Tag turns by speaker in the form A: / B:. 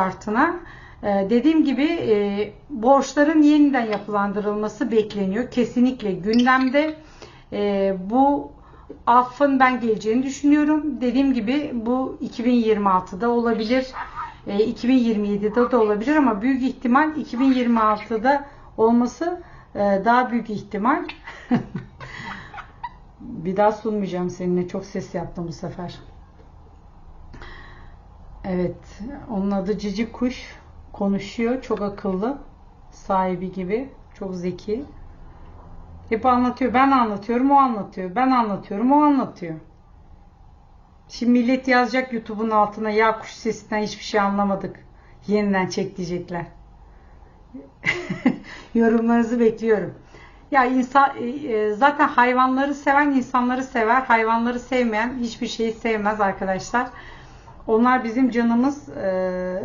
A: şartına. Ee, Dediğim gibi e, borçların yeniden yapılandırılması bekleniyor. Kesinlikle gündemde. Ee, Bu affın ben geleceğini düşünüyorum. Dediğim gibi bu 2026'da olabilir. e, 2027'de de olabilir ama büyük ihtimal 2026'da olması e, daha büyük ihtimal. Bir daha sunmayacağım seninle. Çok ses yaptım bu sefer. Evet, onun adı Cici Kuş. Konuşuyor, çok akıllı. Sahibi gibi, çok zeki. Hep anlatıyor. Ben anlatıyorum, o anlatıyor. Ben anlatıyorum, o anlatıyor. Şimdi millet yazacak YouTube'un altına ya kuş sesinden hiçbir şey anlamadık. Yeniden çek diyecekler. Yorumlarınızı bekliyorum. Ya insan e, e, zaten hayvanları seven insanları sever. Hayvanları sevmeyen hiçbir şeyi sevmez arkadaşlar. Onlar bizim canımız. e,